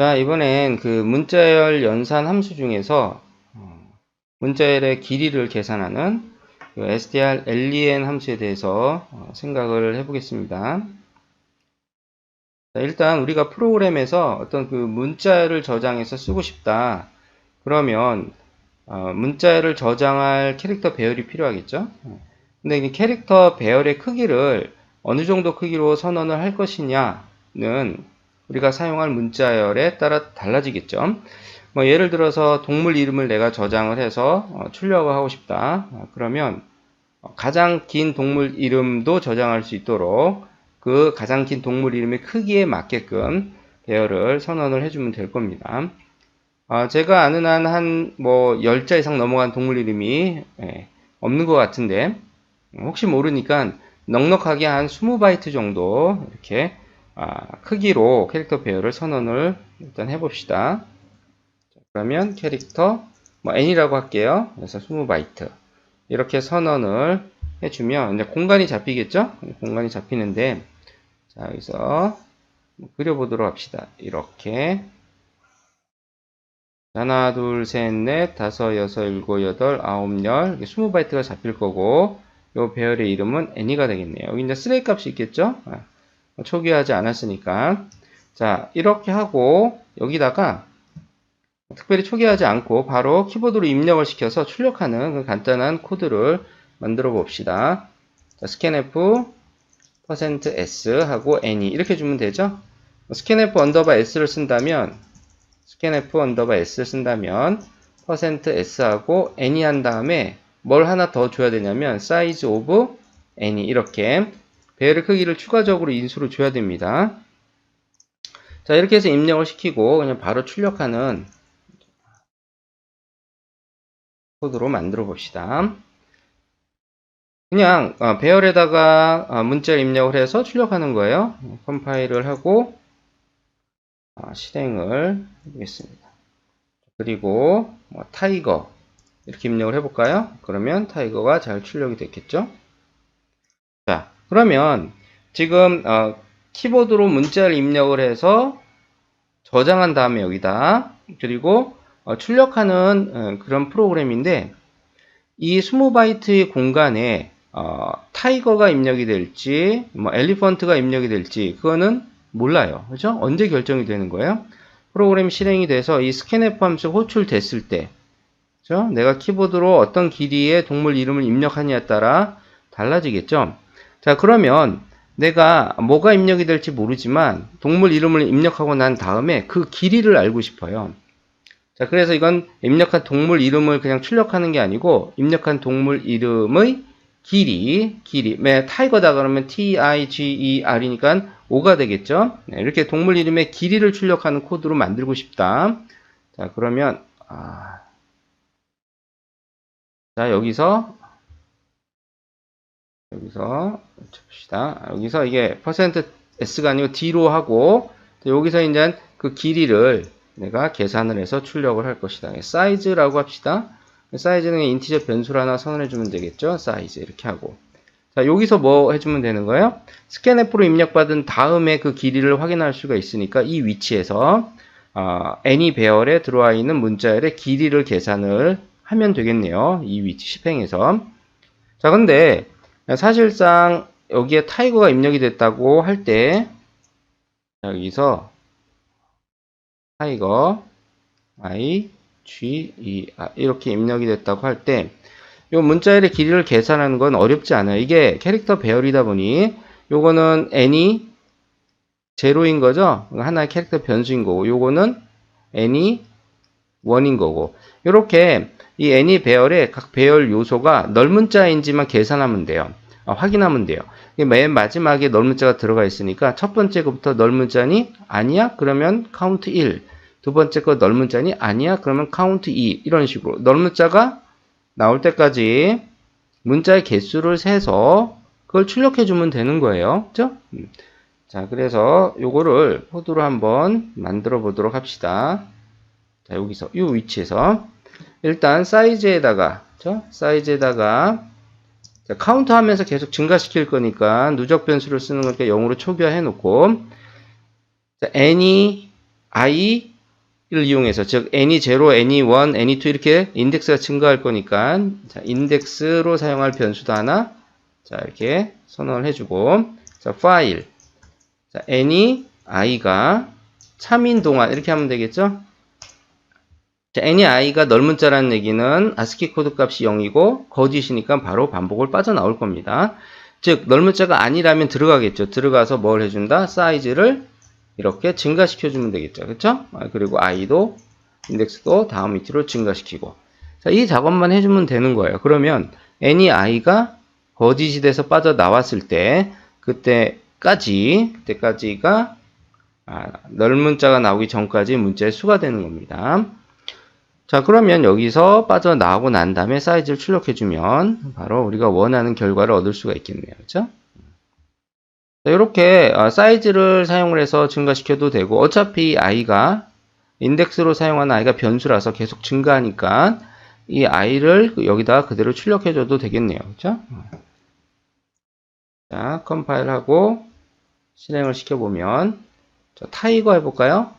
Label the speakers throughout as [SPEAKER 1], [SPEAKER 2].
[SPEAKER 1] 자, 이번엔 그 문자열 연산 함수 중에서 어, 문자열의 길이를 계산하는 그 str len 함수에 대해서 어, 생각을 해보겠습니다. 자, 일단 우리가 프로그램에서 어떤 그 문자열을 저장해서 쓰고 싶다. 그러면 어, 문자열을 저장할 캐릭터 배열이 필요하겠죠. 근데 이 캐릭터 배열의 크기를 어느 정도 크기로 선언을 할 것이냐는 우리가 사용할 문자열에 따라 달라지겠죠. 뭐 예를 들어서 동물 이름을 내가 저장을 해서 어, 출력을 하고 싶다. 어, 그러면 가장 긴 동물 이름도 저장할 수 있도록 그 가장 긴 동물 이름의 크기에 맞게끔 배열을 선언을 해주면 될 겁니다. 아, 제가 아는 한, 한, 뭐, 10자 이상 넘어간 동물 이름이, 예, 없는 것 같은데, 혹시 모르니까 넉넉하게 한 20바이트 정도, 이렇게, 아, 크기로 캐릭터 배열을 선언을 일단 해봅시다. 자, 그러면 캐릭터, 뭐, n이라고 할게요. 그래서 20바이트. 이렇게 선언을 해주면, 이제 공간이 잡히겠죠? 공간이 잡히는데, 자, 여기서 그려보도록 합시다. 이렇게. 하나, 둘, 셋, 넷, 다섯, 여섯, 일곱, 여덟, 아홉, 열. 20바이트가 잡힐 거고, 요 배열의 이름은 any가 되겠네요. 여기 이제 쓰레기 값이 있겠죠? 아, 초기화하지 않았으니까. 자, 이렇게 하고, 여기다가, 특별히 초기화하지 않고, 바로 키보드로 입력을 시켜서 출력하는 그 간단한 코드를 만들어 봅시다. 자, scanf, %s 하고 any. 이렇게 주면 되죠? scanf 언더바 s를 쓴다면, scanf 언더바 s 쓴다면 %s하고 any 한 다음에 뭘 하나 더 줘야 되냐면 size of any 이렇게 배열의 크기를 추가적으로 인수로 줘야 됩니다. 자 이렇게 해서 입력을 시키고 그냥 바로 출력하는 코드로 만들어 봅시다. 그냥 어, 배열에다가 어, 문자를 입력을 해서 출력하는 거예요. 컴파일을 하고 아, 실행을 해보겠습니다. 그리고 뭐, 타이거 이렇게 입력을 해볼까요? 그러면 타이거가 잘 출력이 됐겠죠? 자, 그러면 지금 어, 키보드로 문자를 입력을 해서 저장한 다음에 여기다 그리고 어, 출력하는 어, 그런 프로그램인데 이 20바이트의 공간에 어, 타이거가 입력이 될지 뭐 엘리펀트가 입력이 될지 그거는 몰라요. 그죠? 언제 결정이 되는 거예요? 프로그램 실행이 돼서 이 스캔F 함수 호출됐을 때, 그죠? 내가 키보드로 어떤 길이의 동물 이름을 입력하냐에 따라 달라지겠죠? 자, 그러면 내가 뭐가 입력이 될지 모르지만 동물 이름을 입력하고 난 다음에 그 길이를 알고 싶어요. 자, 그래서 이건 입력한 동물 이름을 그냥 출력하는 게 아니고 입력한 동물 이름의 길이, 길이. 매 타이거다 그러면 T-I-G-E-R이니까 5가 되겠죠? 네, 이렇게 동물 이름의 길이를 출력하는 코드로 만들고 싶다. 자, 그러면, 아. 자, 여기서, 여기서, 봅시다. 여기서 이게 %s가 아니고 d로 하고, 여기서 이제 그 길이를 내가 계산을 해서 출력을 할 것이다. 사이즈라고 합시다. 사이즈는 인티저 변수를 하나 선언해 주면 되겠죠? 사이즈 이렇게 하고 자 여기서 뭐 해주면 되는 거예요? 스캔F로 입력받은 다음에 그 길이를 확인할 수가 있으니까 이 위치에서 어, any 배열에 들어와 있는 문자열의 길이를 계산을 하면 되겠네요. 이 위치 실행에서 자 근데 사실상 여기에 타이거가 입력이 됐다고 할 때 여기서 타이거 i G, E, 아, 이렇게 입력이 됐다고 할 때, 이 문자열의 길이를 계산하는 건 어렵지 않아요. 이게 캐릭터 배열이다 보니, 요거는 n이 제로인 거죠? 하나의 캐릭터 변수인 거고, 요거는 n이 원인 거고, 이렇게 이 n이 배열의 각 배열 요소가 넓은 자인지만 계산하면 돼요. 아, 확인하면 돼요. 맨 마지막에 넓은 자가 들어가 있으니까 첫 번째 것부터 넓은 자니 아니야? 그러면 카운트 1. 두 번째 거 넓은 자니 아니야 그러면 카운트 2 이런 식으로 넓은 자가 나올 때까지 문자의 개수를 세서 그걸 출력해 주면 되는 거예요 그죠? 음. 자 그래서 요거를 코드로 한번 만들어 보도록 합시다 자 여기서 이 위치에서 일단 사이즈에다가 그죠? 사이즈에다가 자, 카운트 하면서 계속 증가시킬 거니까 누적 변수를 쓰는 거니까 0으로 초기화해 놓고 자, any i를 이용해서 즉 n이 0, n이 1, n이 2 이렇게 인덱스가 증가할 거니까 자, 인덱스로 사용할 변수도 하나 자 이렇게 선언을 해주고 자 파일 자 n이 i가 참인 동안 이렇게 하면 되겠죠? 자, n이 i가 넓은 자라는 얘기는 아스키 코드 값이 0이고 거짓이니까 바로 반복을 빠져나올 겁니다. 즉 넓은 자가 아니라면 들어가겠죠. 들어가서 뭘 해준다? 사이즈를 이렇게 증가시켜 주면 되겠죠. 그렇죠? 그리고 i도 인덱스도 다음 밑으로 증가시키고 자, 이 작업만 해주면 되는 거예요. 그러면 n이 i가 거짓이 돼서 빠져나왔을 때 그때까지 그때까지가 아, 넓은 자가 나오기 전까지 문자의 수가 되는 겁니다. 자, 그러면 여기서 빠져나오고 난 다음에 사이즈를 출력해주면 바로 우리가 원하는 결과를 얻을 수가 있겠네요. 그렇죠? 자, 이렇게 어, 사이즈를 사용을 해서 증가시켜도 되고 어차피 i가 인덱스로 사용하는 i가 변수라서 계속 증가하니까 이 i를 여기다 그대로 출력해줘도 되겠네요. 그렇죠? 자, 컴파일하고 실행을 시켜보면 자, 타이거 해볼까요?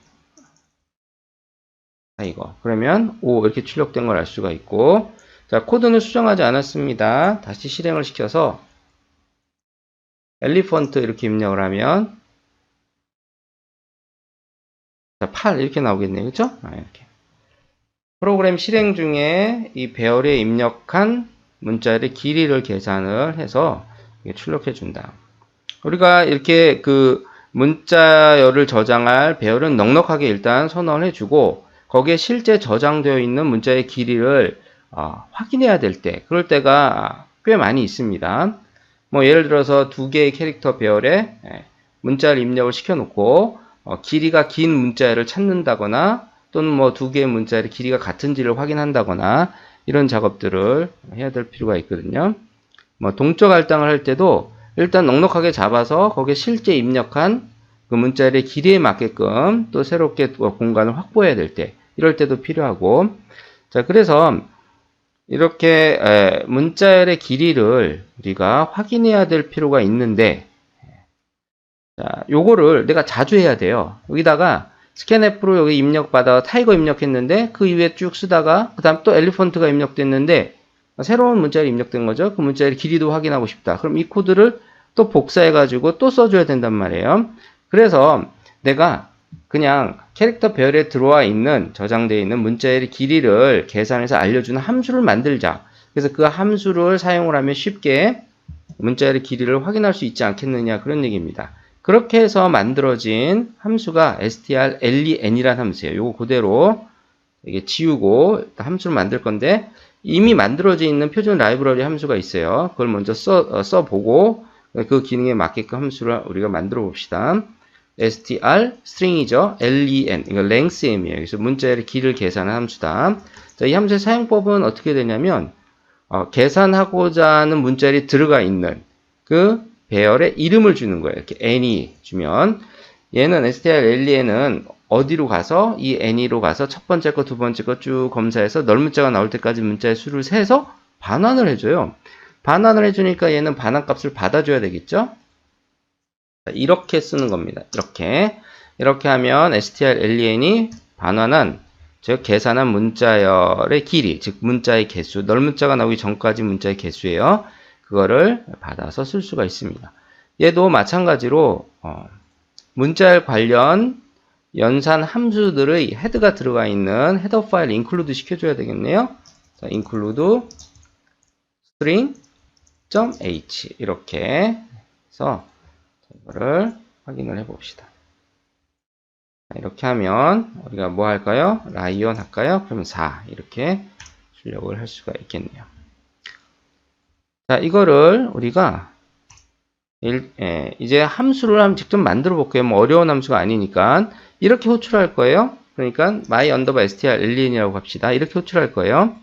[SPEAKER 1] 타이거. 그러면 5 이렇게 출력된 걸 알 수가 있고 자, 코드는 수정하지 않았습니다. 다시 실행을 시켜서 엘리펀트 이렇게 입력을 하면 자, 8 이렇게 나오겠네요. 그죠? 아, 이렇게. 프로그램 실행 중에 이 배열에 입력한 문자의 길이를 계산을 해서 출력해 준다. 우리가 이렇게 그 문자열을 저장할 배열은 넉넉하게 일단 선언을 해주고 거기에 실제 저장되어 있는 문자의 길이를 어, 확인해야 될 때, 그럴 때가 꽤 많이 있습니다. 뭐 예를 들어서 두 개의 캐릭터 배열에 예, 문자를 입력을 시켜놓고 어, 길이가 긴 문자를 찾는다거나 또는 뭐 두 개의 문자의 길이가 같은지를 확인한다거나 이런 작업들을 해야 될 필요가 있거든요. 뭐 동적 할당을 할 때도 일단 넉넉하게 잡아서 거기에 실제 입력한 그 문자의 길이에 맞게끔 또 새롭게 또 공간을 확보해야 될 때, 이럴 때도 필요하고, 자, 그래서 이렇게 문자열의 길이를 우리가 확인해야 될 필요가 있는데, 자, 요거를 내가 자주 해야 돼요. 여기다가 스캔앱으로 여기 입력받아 타이거 입력했는데 그 이후에 쭉 쓰다가 그 다음 또 엘리펀트가 입력됐는데 새로운 문자를 입력된 거죠. 그 문자의 길이도 확인하고 싶다. 그럼 이 코드를 또 복사해가지고 또 써줘야 된단 말이에요. 그래서 내가 그냥 캐릭터 배열에 들어와 있는 저장되어 있는 문자의 길이를 계산해서 알려주는 함수를 만들자. 그래서 그 함수를 사용을 하면 쉽게 문자의 길이를 확인할 수 있지 않겠느냐 그런 얘기입니다. 그렇게 해서 만들어진 함수가 strlen이라는 함수예요. 요거 그대로 이게 지우고 함수를 만들 건데 이미 만들어져 있는 표준 라이브러리 함수가 있어요. 그걸 먼저 써, 어, 써보고 그 기능에 맞게끔 함수를 우리가 만들어 봅시다. Str string이죠. len 이거 lengthm이에요. 그래서 문자의 길을 계산한 함수다. 자, 이 함수의 사용법은 어떻게 되냐면 어, 계산하고자 하는 문자열이 들어가 있는 그 배열의 이름을 주는 거예요. 이렇게 any 주면 얘는 strlen은 어디로 가서 이 any로 가서 첫 번째 거, 두 번째 거 쭉 검사해서 넓은 문자가 나올 때까지 문자의 수를 세서 반환을 해줘요. 반환을 해주니까 얘는 반환 값을 받아줘야 되겠죠? 이렇게 쓰는 겁니다. 이렇게. 이렇게 하면 strlen이 반환한, 즉, 계산한 문자열의 길이, 즉, 문자의 개수, 넓은 문자가 나오기 전까지 문자의 개수예요. 그거를 받아서 쓸 수가 있습니다. 얘도 마찬가지로, 어, 문자열 관련 연산 함수들의 헤드가 들어가 있는 헤더 파일 include 시켜줘야 되겠네요. 자, include string.h 이렇게 해서 이거를 확인을 해 봅시다. 이렇게 하면 우리가 뭐 할까요? 라이언 할까요? 그러면 4 이렇게 출력을 할 수가 있겠네요. 자, 이거를 우리가 일, 예, 이제 함수를 한번 직접 만들어 볼게요. 뭐 어려운 함수가 아니니까 이렇게 호출할 거예요. 그러니까 my underbar strlen이라고 합시다. 이렇게 호출할 거예요.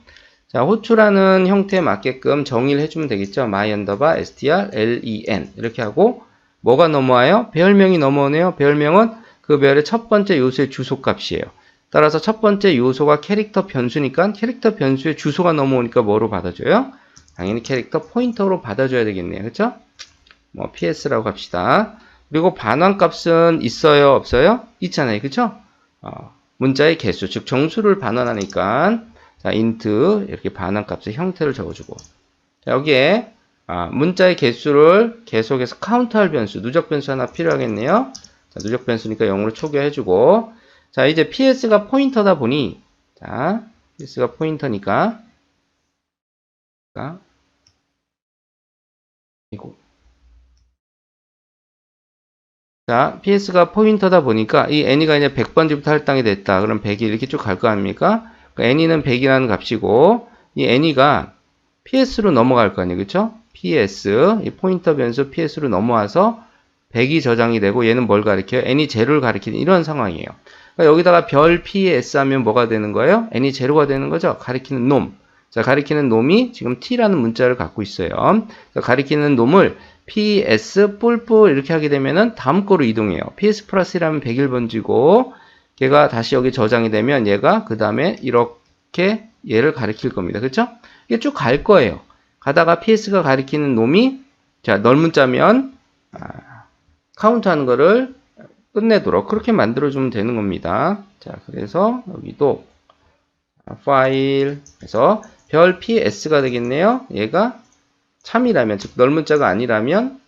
[SPEAKER 1] 자, 호출하는 형태에 맞게끔 정의를 해주면 되겠죠. my underbar strlen 이렇게 하고 뭐가 넘어와요? 배열명이 넘어오네요. 배열명은 그 배열의 첫 번째 요소의 주소 값이에요. 따라서 첫 번째 요소가 캐릭터 변수니까 캐릭터 변수의 주소가 넘어오니까 뭐로 받아줘요? 당연히 캐릭터 포인터로 받아줘야 되겠네요. 그렇죠? 뭐 ps라고 합시다. 그리고 반환 값은 있어요, 없어요? 있잖아요. 그렇죠? 어, 문자의 개수, 즉 정수를 반환하니까 자, int 이렇게 반환값의 형태를 적어주고 자, 여기에 아, 문자의 개수를 계속해서 카운트할 변수, 누적 변수 하나 필요하겠네요. 자, 누적 변수니까 0으로 초기화해주고 자 이제 ps가 포인터다 보니 자 ps가 포인터니까 자, 이거 자, PS가 포인터다 보니까 이 N이가 이제 100번지부터 할당이 됐다. 그럼 100이 이렇게 쭉 갈 거 아닙니까? 그러니까 N이는 100이라는 값이고 이 N이가 PS로 넘어갈 거 아니에요. 그쵸? PS, 이 포인터 변수 PS로 넘어와서 100이 저장이 되고 얘는 뭘 가리켜요? N이 제로를 가리키는 이런 상황이에요. 그러니까 여기다가 별 PS 하면 뭐가 되는 거예요? N이 제로가 되는 거죠? 가리키는 놈. 자, 가리키는 놈이 지금 T라는 문자를 갖고 있어요. 자, 가리키는 놈을 PS 뿔뿔 이렇게 하게 되면은 다음 거로 이동해요. PS 플러스라면 101번지고 걔가 다시 여기 저장이 되면 얘가 그 다음에 이렇게 얘를 가리킬 겁니다. 그렇죠? 이게 쭉 갈 거예요. 가다가 PS가 가리키는 놈이 자 넓문자면 아, 카운트하는 거를 끝내도록 그렇게 만들어주면 되는 겁니다. 자 그래서 여기도 파일에서 별 PS가 되겠네요. 얘가 참이라면 즉 넓문자가 아니라면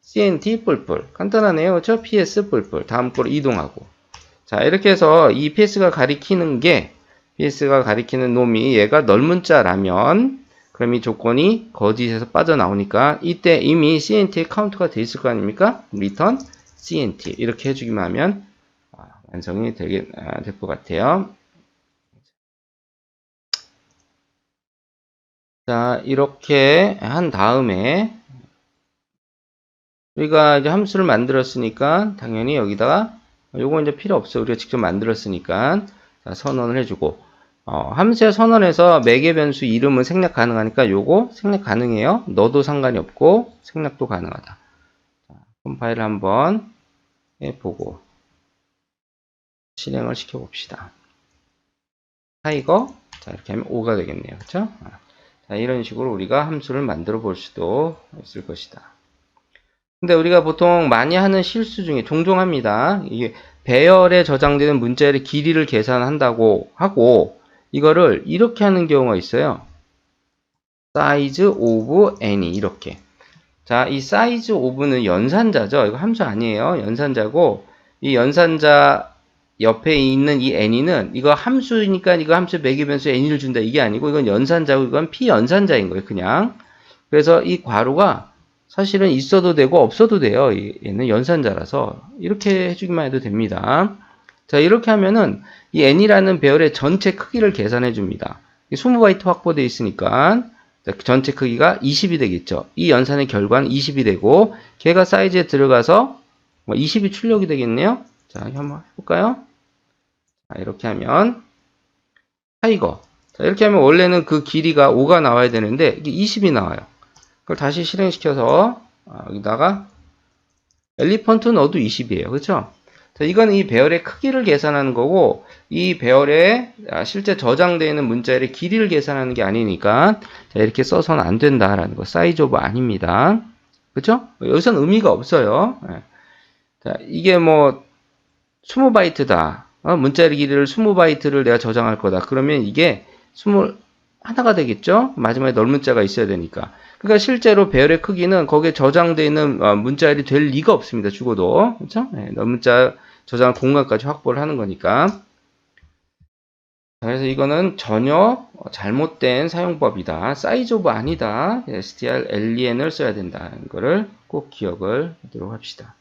[SPEAKER 1] CNT 뿔뿔 간단하네요. 그렇죠? PS 뿔뿔 다음 거로 이동하고 자 이렇게 해서 이 PS가 가리키는 게 PS가 가리키는 놈이 얘가 넓문자라면 그럼 이 조건이 거짓에서 빠져나오니까 이때 이미 CNT에 카운트가 돼 있을 거 아닙니까? return CNT 이렇게 해주기만 하면 아, 완성이 아, 될것 같아요. 자, 이렇게 한 다음에 우리가 이제 함수를 만들었으니까 당연히 여기다가 요거 이제 필요 없어요. 우리가 직접 만들었으니까 자, 선언을 해주고 어, 함수의 선언에서 매개 변수 이름은 생략 가능하니까 요거 생략 가능해요. 넣어도 상관이 없고 생략도 가능하다. 자, 컴파일을 한번 해보고 실행을 시켜봅시다. 타이거 자 이렇게 하면 5가 되겠네요. 그렇죠? 자, 이런 식으로 우리가 함수를 만들어 볼 수도 있을 것이다. 근데 우리가 보통 많이 하는 실수 중에 종종 합니다. 이게 배열에 저장되는 문자의 길이를 계산한다고 하고 이거를 이렇게 하는 경우가 있어요. size of n이 이렇게. 자, 이 size of는 연산자죠. 이거 함수 아니에요. 연산자고 이 연산자 옆에 있는 이 n이는 이거 함수니까 이거 함수 매개 변수 n을 준다 이게 아니고 이건 연산자고 이건 피연산자인 거예요. 그냥. 그래서 이 괄호가 사실은 있어도 되고 없어도 돼요. 얘는 연산자라서 이렇게 해주기만 해도 됩니다. 자 이렇게 하면은 이 n이라는 배열의 전체 크기를 계산해 줍니다. 20바이트 확보되어 있으니까 전체 크기가 20이 되겠죠. 이 연산의 결과는 20이 되고 걔가 사이즈에 들어가서 20이 뭐 출력이 되겠네요. 자 한번 해볼까요? 자, 이렇게 하면 타이거 자, 이렇게 하면 원래는 그 길이가 5가 나와야 되는데 이게 20이 나와요. 그걸 다시 실행시켜서 아, 여기다가 엘리펀트 넣어도 20이에요. 그렇죠? 자, 이건 이 배열의 크기를 계산하는 거고 이 배열에 아, 실제 저장되어 있는 문자의 길이를 계산하는 게 아니니까 자, 이렇게 써서는 안 된다라는 거. 사이즈 오브 아닙니다. 그렇죠? 여기서는 의미가 없어요. 예. 자, 이게 뭐 20바이트다. 어, 문자의 길이를 20바이트를 내가 저장할 거다. 그러면 이게 20 하나가 되겠죠? 마지막에 넓문자가 있어야 되니까. 그러니까 실제로 배열의 크기는 거기에 저장되어 있는 어, 문자열이 될 리가 없습니다. 죽어도. 그렇죠? 네, 넓문자 저장 공간까지 확보를 하는 거니까. 그래서 이거는 전혀 잘못된 사용법이다. 사이즈 오브 아니다. str len을 써야 된다는 거를 꼭 기억을 하도록 합시다.